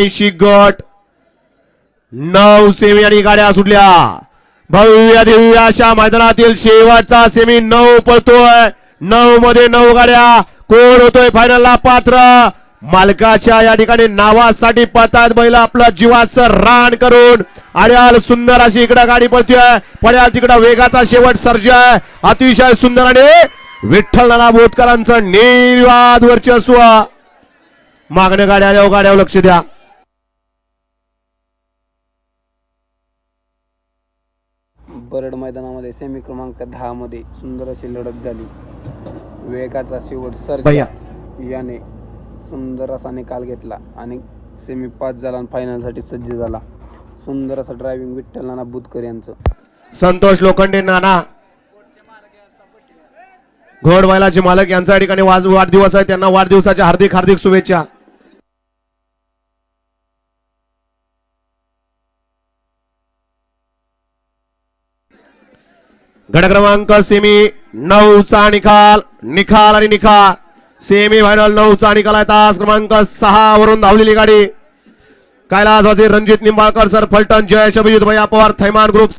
ऐंशी गट नऊ सेमी आणि गाड्या सुटल्या. भव्य देव्या अशा मैदानातील शेवटचा सेमी नऊ पळतोय. नऊ मध्ये नऊ गाड्या. कोण होतोय फायनलला पात्र? मालकाच्या या ठिकाणी नावासाठी पळतात बैल. आपलं जीवाचं रान करून. आणि सुंदर अशी इकडं गाडी पळतीय. पड्याल तिकडं वेगाचा शेवट सर्ज अतिशय सुंदर आणि विठ्ठल नाना बोतकरांचं निर्वाद वर्चस्व. मागण्या गाड्या आल्यावर गाड्यावर लक्ष द्या. बरड मैदानामध्ये सेमी क्रमांक दहा मध्ये सुंदर अशी लढत झाली. वेगाचा शेवट. सर्जा याने सुंदर असा निकाल घेतला आणि सेमी पास झाला आणि फायनलसाठी सज्ज झाला. सुंदर असं ड्रायव्हिंग विठ्ठल नाना बुतकर यांचं. संतोष लोखंडे नाना. घोडवायलाचे मालक यांचा या ठिकाणी वाज- वाढदिवस आहे. त्यांना वाढदिवसाच्या हार्दिक हार्दिक शुभेच्छा. गट क्रमांक सेमी नऊचा निकाल निकाल आणि निकाल. सेमी फायनल नऊचा निकाल आहे. तास क्रमांक सहा वरून धावलेली गाडी. कैलासवासी रणजित निंबाळकर सर फलटण जयश अभिजित भैया पवार थैमान ग्रुप.